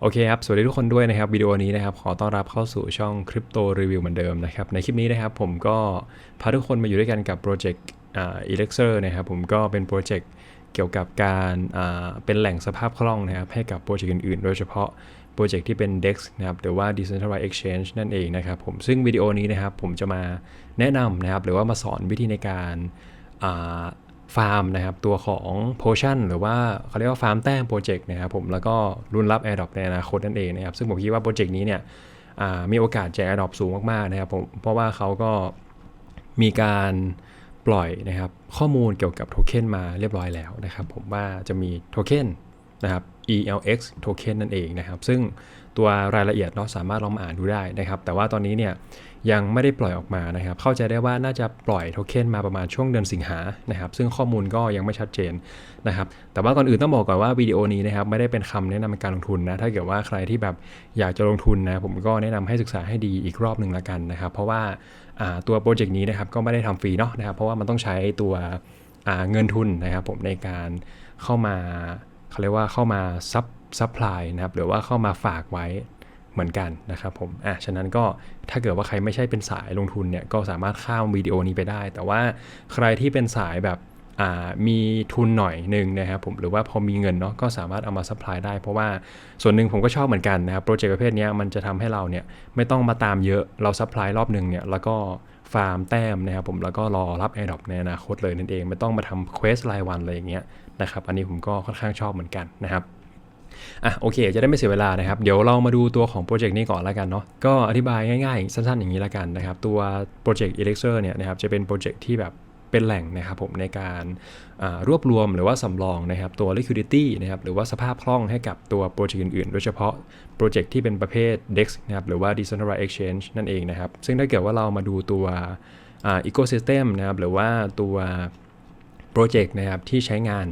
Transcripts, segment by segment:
โอเคครับ สวัสดีทุกคนด้วยนะครับวิดีโอนี้นะครับ ขอต้อนรับเข้าสู่ช่องคริปโตรีวิวเหมือนเดิมนะครับ ในคลิปนี้นะครับผมก็พาทุกคนมาอยู่ด้วยกันกับโปรเจกต์อ่า Elixir นะครับ ผมก็เป็นโปรเจกต์เกี่ยวกับการอ่าเป็นแหล่งสภาพคล่องนะครับ ให้กับโปรเจกต์อื่นๆ โดยเฉพาะโปรเจกต์ที่เป็น DEX นะครับหรือว่า Decentralized Exchange นั่นเองนะครับผมซึ่งวิดีโอนี้นะครับผมจะมาแนะนำนะครับหรือว่ามาสอนวิธีในการอ่า ฟาร์มนะครับ ตัวของโพชั่นหรือว่าเขาเรียกว่าฟาร์มแต้มโปรเจกต์นะครับผมแล้วก็รุ่นรับ Airdrop ในอนาคตนั่นเองนะครับ ซึ่งผมคิดว่าโปรเจกต์นี้เนี่ยมีโอกาสแจก Airdrop สูงมากๆนะครับผมเพราะว่าเขาก็มีการปล่อยนะครับข้อมูลเกี่ยวกับโทเค็นมาเรียบร้อยแล้วนะครับผมว่าจะมีโทเค็น นะครับ ELX โทเค็นนั่นเองนะครับ ซึ่งตัวรายละเอียดเราสามารถลองมาอ่านดูได้นะครับ แต่ว่าตอนนี้เนี่ยยังไม่ได้ปล่อยออกมานะครับ เข้าใจได้ว่าน่าจะปล่อยโทเค็นมาประมาณช่วงเดือนสิงหานะครับ ซึ่งข้อมูลก็ยังไม่ชัดเจนนะครับ แต่ว่าก่อนอื่นต้องบอกก่อนว่าวิดีโอนี้นะครับไม่ได้เป็นคำแนะนำในการลงทุนนะ ถ้าเกิดว่าใครที่แบบอยากจะลงทุนนะ ผมก็แนะนำให้ศึกษาให้ดีอีกรอบหนึ่งละกันนะครับ เพราะว่าาตัวโปรเจกต์นี้นะครับก็ไม่ได้ทำฟรีเนาะนะครับ เพราะว่ามันต้องใช้ตัวเงินทุนนะครับผมในการเข้ามา เขาเรียกว่าเข้ามาซับซัพพลายนะครับหรือว่าเข้ามาฝากไว้เหมือนกันนะครับผมอะฉะนั้นก็ถ้าเกิดว่าใครไม่ใช่เป็นสายลงทุนเนี่ยก็สามารถข้ามวิดีโอนี้ไปได้ แต่ว่าใครที่เป็นสายแบบ มีทุนหน่อยหนึ่งนะครับผมหรือว่าพอมีเงินเนาะก็สามารถเอามาซัพพลายได้ เพราะว่าส่วนหนึ่งผมก็ชอบเหมือนกันนะครับโปรเจกต์ประเภทนี้มันจะทำให้เราเนี่ยไม่ต้องมาตามเยอะเราซัพพลายรอบหนึ่งเนี่ยแล้วก็ฟาร์มแต้มนะครับผมแล้วก็รอรับ a อ r d r o p ในอนาคตเลยนั่นเองไม่ต้องมาทำเควสรายวันอะไรอย่างเงี้ยนะครับอันนี้ผมก็ค่อนข้างชอบเหมือนกันนะครับอะโอเค จะได้ไม่เสียเวลานะครับ เดี๋ยวเรามาดูตัวของโปรเจกต์นี้ก่อนแล้วกันเนาะก็อธิบายง่ายๆ สั้นๆอย่างนี้แล้วกันนะครับ ตัวโปรเจกต์ Elixir เนี่ยนะครับจะเป็นโปรเจกต์ที่แบบ เป็นแหล่งนะครับผมในการรวบรวมหรือว่าสำรองนะครับตัว liquidity นะครับหรือว่าสภาพคล่องให้กับตัวโปรเจกต์อื่นๆ โดยเฉพาะโปรเจกต์ที่เป็นประเภท DEX นะครับหรือว่า Decentralized Exchange นั่นเองนะครับ ซึ่งถ้าเกิดว่าเรามาดูตัวอ่า ecosystem นะครับหรือว่าตัวโปรเจกต์นะครับที่ใช้งาน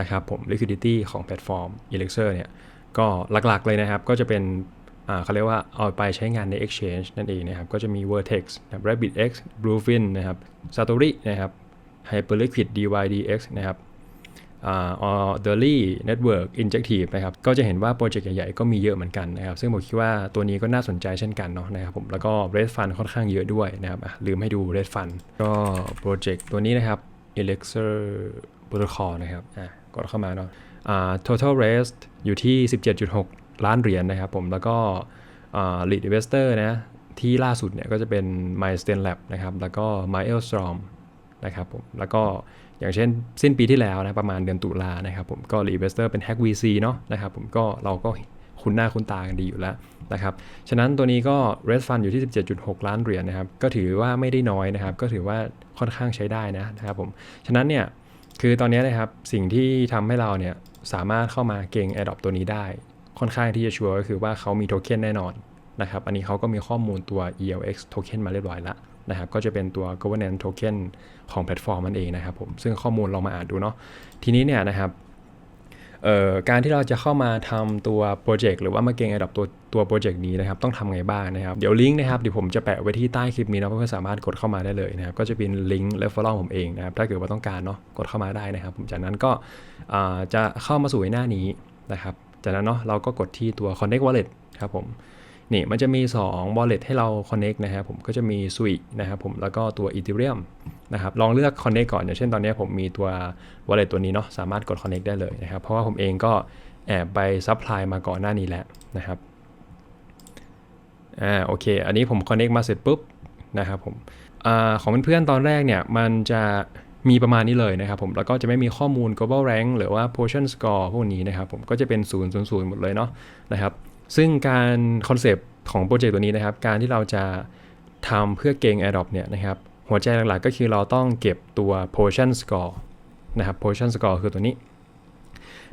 นะครับผม liquidity ของแพลตฟอร์ม Elixir เนี่ยก็หลักๆเลยนะครับก็จะเป็น เขาเรียกว่าเอาไปใช้งานใน Exchange นั่นเองนะครับ ก็จะมี Vertex นะครับ RabbitX Bluefin นะครับ Satory นะครับ Hyperliquid DYDX นะครับอ่า Orderly Network Injective นะครับก็จะเห็นว่าโปรเจกต์ใหญ่ๆ ก็มีเยอะเหมือนกันนะครับ ซึ่งผมคิดว่าตัวนี้ก็น่าสนใจเช่นกันเนาะนะครับผมแล้วก็ Red Fund ค่อนข้างเยอะด้วยนะครับลืมให้ดู Red Fund ก็โปรเจกต์ตัวนี้นะครับ Elixir Protocol นะครับอะกดเข้ามาเนาะอ่า total raise อยู่ที่ 17.6 ล้านเหรียญนะครับผมแล้วก็อ่า lead investor นะที่ล่าสุดเนี่ยก็จะเป็น Milestone Lab นะครับแล้วก็ Milestone นะครับผมแล้วก็อย่างเช่นสิ้นปีที่แล้วนะประมาณเดือนตุลานะครับผมก็ lead investor เป็น Hack VC เนาะนะครับผมก็เราก็คุ้นหน้าคุ้นตากันดีอยู่แล้วนะครับฉะนั้นตัวนี้ก็ raise fund อยู่ที่ 17.6 ล้านเหรียญนะครับก็ถือว่าไม่ได้น้อยนะครับก็ถือว่าค่อนข้างใช้ได้นะนะครับผมฉะนั้นเนี่ยคือตอนนี้นะครับสิ่งที่ทำให้เราเนี่ยสามารถเข้ามาเก่ง a d o p ตัวนี้ได้ ค่อนข้างที่จะชัวร์ก็คือว่าเขามีโทเค็นแน่นอนนะครับ อันนี้เขาก็มีข้อมูลตัว ELX โทเค็นมาเรียบร้อยแล้วนะครับ ก็จะเป็นตัว governance token ของแพลตฟอร์มมันเองนะครับผม ซึ่งข้อมูลเรามาอ่านดูเนาะ ทีนี้เนี่ยนะครับการที่เราจะเข้ามาทำตัวโปรเจกต์หรือว่ามาเก่ง Adopt ตัวตัวโปรเจกต์นี้นะครับ ต้องทำไงบ้างนะครับ เดี๋ยวลิงก์นะครับเดี๋ยวผมจะแปะไว้ที่ใต้คลิปนี้นะเพื่อนๆสามารถกดเข้ามาได้เลยนะครับ ก็จะเป็นลิงก์ referral ผมเองนะครับ ถ้าเกิดว่าต้องการเนาะกดเข้ามาได้นะครับ ผมจากนั้นก็จะเข้ามาสู่หน้านี้นะครับ จากนั้นเนาะเราก็กดที่ตัว connect wallet ครับผมนี่มันจะมี 2 wallet ให้เรา connect นะครับผมก็จะมี Sui นะครับผมแล้วก็ตัว Ethereum นะครับลองเลือก connect ก่อนอย่างเช่นตอนนี้ผมมีตัว wallet ตัวนี้เนาะสามารถกด connect ได้เลยนะครับ เพราะว่าผมเองก็แอบไป supply มาก่อนหน้านี้แล้วนะครับอ่าโอเค อันนี้ผม connect มาเสร็จปุ๊บนะครับผมอาของเพื่อนๆตอนแรกเนี่ยมันจะ มีประมาณนี้เลยนะครับผม แล้วก็จะไม่มีข้อมูล global rank หรือว่า portion score พวกนี้นะครับผม ก็จะเป็น 0 0 0 หมดเลยเนาะนะครับ ซึ่งการคอนเซปต์ของโปรเจกต์ตัวนี้นะครับ การที่เราจะทำเพื่อเก่ง Adopt เนี่ยนะครับ หัวใจหลักๆก็คือเราต้องเก็บตัว portion score นะครับ portion score คือตัวนี้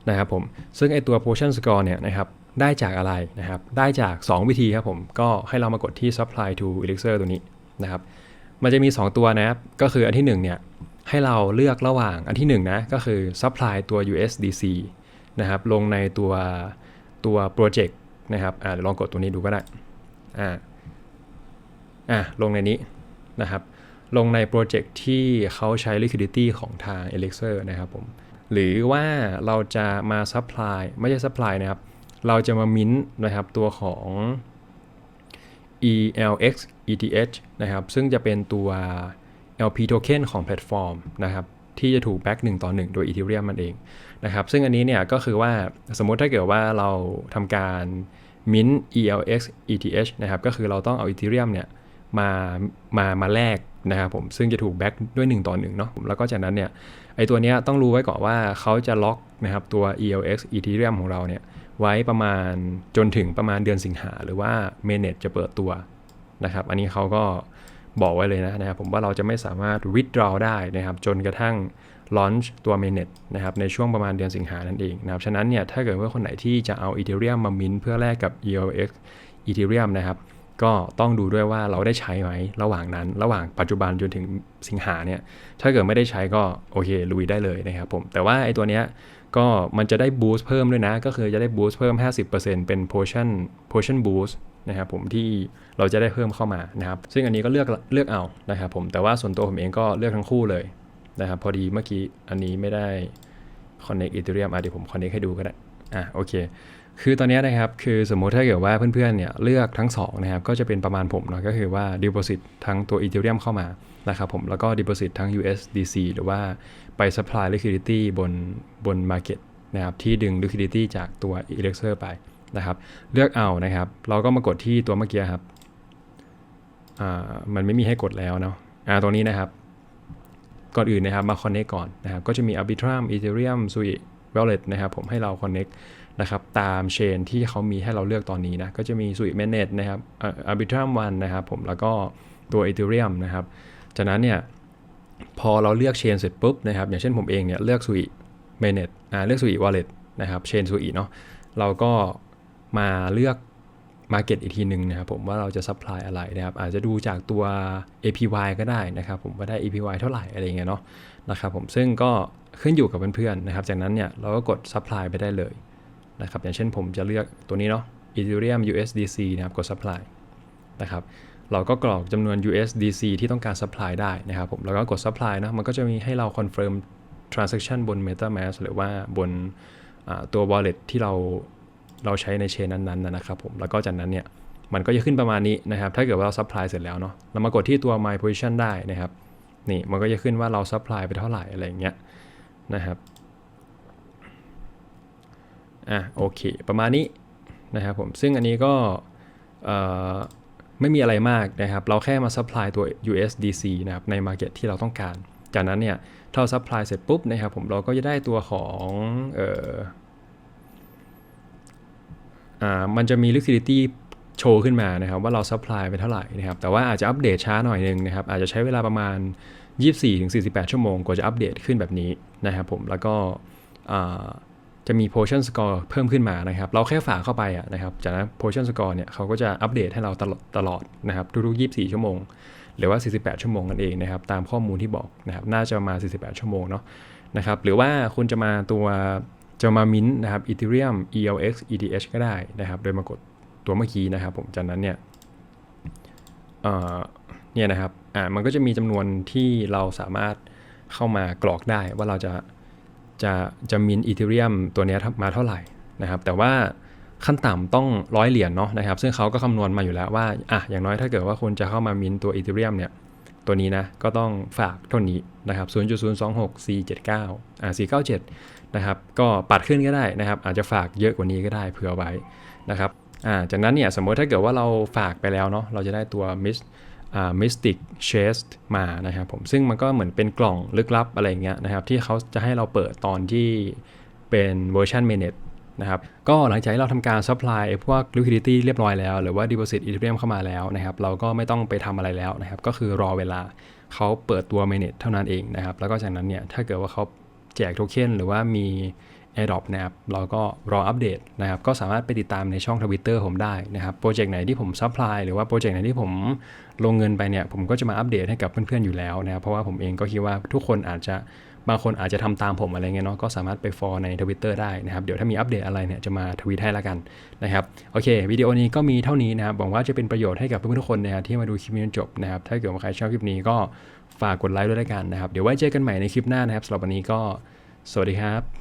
นะครับผม ซึ่งไอตัว portion score เนี่ยนะครับได้จากอะไรนะครับ ได้จาก 2 วิธีครับผม ก็ให้เรามากดที่ supply to elixir ตัวนี้นะครับ มันจะมี 2 ตัวนะครับ ก็คืออันที่1เนี่ย ให้เราเลือกระหว่างอันที่1นนะก็คือ supply ตัว USDC นะครับลงในตัวตัว project นะครับอ่าลองกดตัวนี้ดูก็ได้อ่าอ่าลงในนี้นะครับลงในโปรเจกต์ที่เขาใช้ liquidity ของทาง elixir นะครับผมหรือว่าเราจะมาซัพพลายไม่ใช่ซัพพลายนะครับเราจะมามิ้นท์นะครับตัวของ ELX ETH นะครับซึ่งจะเป็นตัว LP token ของแพลตฟอร์มนะครับที่จะถูกแบ็กหนึ่งต่อหนึ่งโดย Ethereum มันเองนะครับซึ่งอันนี้เนี่ยก็คือว่าสมมุติถ้าเกิดว่าเราทำการมิ้น ELX ETH นะครับก็คือเราต้องเอา Ethereum เนี่ยมามามาแลกนะครับผมซึ่งจะถูกแบ็กด้วย 1 ต่อ1เนาะแล้วก็จากนั้นเนี่ยไอตัวนี้ต้องรู้ไว้ก่อนว่าเขาจะล็อกนะครับตัว ELX Ethereum ของเราเนี่ยไว้ประมาณจนถึงประมาณเดือนสิงหา หรือว่าเมเนจจะเปิดตัวนะครับอันนี้เขาก็ บอกไว้เลยนะนะครับผมว่าเราจะไม่สามารถ withdraw ได้นะครับจนกระทั่ง launch ตัว mainnet นะครับในช่วงประมาณเดือนสิงหานั่นเองนะครับฉะนั้นเนี่ยถ้าเกิดว่าคนไหนที่จะเอา Ethereum มามินเพื่อแลกกับ ELX Ethereum นะครับก็ต้องดูด้วยว่าเราได้ใช้ไหมระหว่างนั้น ระหว่างปัจจุบันจนถึงสิงหาเนี่ยถ้าเกิดไม่ได้ใช้ก็โอเคลุยได้เลยนะครับผมแต่ว่าไอ้ตัวเนี้ยก็มันจะได้บูสต์เพิ่มด้วยนะ ก็คือจะได้บูสต์เพิ่ม 50%เป็น portion portion boost นะครับผมที่เราจะได้เพิ่มเข้ามานะครับ ซึ่งอันนี้ก็เลือกเลือกเอานะครับผมแต่ว่าส่วนตัวผมเองก็เลือกทั้งคู่เลยนะครับ พอดีเมื่อกี้อันนี้ไม่ได้ connect ethereum อะเดี๋ยวผม connect ให้ดูก็ได้อะโอเค คือตอนนี้นะครับคือสมมติถ้าเกิดว่าเพื่อนๆเนี่ยเลือกทั้ง2นะครับก็จะเป็นประมาณผมเนาะก็คือว่า deposit ทั้งตัว ethereum เข้ามานะครับผมแล้วก็ deposit ทั้ง USDC หรือว่าไป supply liquidity บนบน market นะครับที่ดึง liquidity จากตัว elixir ไป นะครับ เลือกเอานะครับ เราก็มากดที่ตัวเมื่อกี้ครับมันไม่มีให้กดแล้วเนาะอ่าตรงนี้นะครับ ก่อนอื่นนะครับมา connect ก่อนนะครับ ก็จะมี arbitrum ethereum sui wallet นะครับ ผมให้เรา connect นะครับตามเชนที่เขามีให้เราเลือกตอนนี้นะ ก็จะมี sui mainnet นะครับ arbitrum one นะครับ ผมแล้วก็ตัว ethereum นะครับ จากนั้นเนี่ยพอเราเลือกเชนเสร็จปุ๊บนะครับ อย่างเช่นผมเองเนี่ยเลือก sui mainnet อ่าเลือก sui wallet นะครับเชน sui เนาะเราก็ มาเลือก Market อีกทีหนึ่งนะครับผมว่าเราจะ supply อะไรนะครับอาจจะดูจากตัว APY ก็ได้นะครับผมว่าได้ APY เท่าไหร่อะไรเงี้ยเนาะนะครับผมซึ่งก็ขึ้นอยู่กับเพื่อนๆนะครับจากนั้นเนี่ยเราก็กด supply ไปได้เลยนะครับอย่างเช่นผมจะเลือกตัวนี้เนาะ Ethereum USDC นะครับกด supply นะครับเราก็กรอกจำนวน USDC ที่ต้องการ supply ได้นะครับผมแล้วก็กด supply นะมันก็จะมีให้เรา confirm transaction บน MetaMask หรือว่าบนตัว wallet ที่เรา เราใช้ในเชนนั้นๆนะครับผมแล้วก็จากนั้นเนี่ยมันก็จะขึ้นประมาณนี้นะครับ ถ้าเกิดว่าเราซัพพลายเสร็จแล้วเนาะเรามากดที่ตัว my position ได้นะครับ นี่มันก็จะขึ้นว่าเราซัพพลายไปเท่าไหร่อะไรอย่างเงี้ยนะครับอะโอเค ประมาณนี้นะครับผมซึ่งอันนี้ก็ไม่มีอะไรมากนะครับ เราแค่มาซัพพลายตัว USDC นะครับใน Market ที่เราต้องการ จากนั้นเนี่ยถ้าเราซัพพลายเสร็จปุ๊บนะครับผมเราก็จะได้ตัวของเอ่อ มันจะมี liquidity โชว์ขึ้นมานะครับว่าเรา supply ไปเท่าไหร่นะครับแต่ว่าอาจจะอัปเดตช้าหน่อยนึงนะครับอาจจะใช้เวลาประมาณ 24-48 ชั่วโมงกว่าจะอัปเดตขึ้นแบบนี้นะครับผมแล้วก็จะมี portion score เพิ่มขึ้นมานะครับ เราแค่ฝากเข้าไปอะนะครับจากนั้น portion score เนี่ยเขาก็จะอัปเดตให้เราตลอดตลอดนะครับทุกๆ 24 ชั่วโมง หรือว่า 48 ชั่วโมงนั่นเองนะครับตามข้อมูลที่บอกนะครับน่าจะมา48 ชั่วโมงเนาะนะครับหรือว่าคุณจะมาตัว จะมามินนะครับ Ethereum ELX ETH ก็ได้นะครับ โดยมากดตัวเมื่อกี้นะครับ ผมจากนั้นเนี่ยเนี่ยนะครับอ่ามันก็จะมีจำนวนที่เราสามารถเข้ามากรอกได้ว่าเราจะจะจะมินอีเทเรียมตัวนี้มาเท่าไหร่นะครับ แต่ว่าขั้นต่ำต้องร้อยเหรียญเนาะนะครับ ซึ่งเขาก็คำนวณมาอยู่แล้วว่าอะอย่างน้อยถ้าเกิดว่าคุณจะเข้ามามินตัวอีเทเรียมเนี่ย ตัวนี้นะก็ต้องฝากเท่านี้นะครับ 0.026479 อ่า497 นะครับ ก็ปัดขึ้นก็ได้นะครับ อาจจะฝากเยอะกว่านี้ก็ได้เผื่อไว้นะครับอ่าจากนั้นเนี่ยสมมติถ้าเกิดว่าเราฝากไปแล้วเนาะเราจะได้ตัว Miss อ่า Mystic Chest มานะครับผมซึ่งมันก็เหมือนเป็นกล่องลึกลับอะไรเงี้ยนะครับที่เขาจะให้เราเปิดตอนที่เป็นเวอร์ชัน Mainnet นะครับก็หลังจากที่เราทำการ supply พวก liquidity เรียบร้อยแล้ว หรือว่า deposit ethereum เข้ามาแล้วนะครับ เราก็ไม่ต้องไปทำอะไรแล้วนะครับ ก็คือรอเวลาเขาเปิดตัว mainnet เท่านั้นเองนะครับ แล้วก็จากนั้นเนี่ยถ้าเกิดว่าเขาแจกโทเค็นหรือว่ามี AirDrop นะครับ เราก็รออัปเดตนะครับ ก็สามารถไปติดตามในช่องทวิตเตอร์ผมได้นะครับ โปรเจกต์ไหนที่ผมซัพพลายหรือว่าโปรเจกต์ไหนที่ผมลงเงินไปเนี่ย ผมก็จะมาอัปเดตให้กับเพื่อนๆอยู่แล้วนะครับ เพราะว่าผมเองก็คิดว่าทุกคนอาจจะ บางคนอาจจะทำตามผมอะไรเงี้ยเนาะก็สามารถไปฟอลในทวิตเตอร์ได้นะครับ เดี๋ยวถ้ามีอัปเดตอะไรเนี่ยจะมาทวีตให้ละกันนะครับโอเควิดีโอนี้ก็มีเท่านี้นะครับหวังว่าจะเป็นประโยชน์ให้กับเพื่อนๆทุกคนนะครับที่มาดูคลิปนี้จนจบนะครับถ้าเกิดว่าใครชอบคลิปนี้ก็ฝากกดไลค์ด้วยละกันนะครับเดี๋ยวไว้เจอกันใหม่ในคลิปหน้านะครับสำหรับวันนี้ก็สวัสดีครับ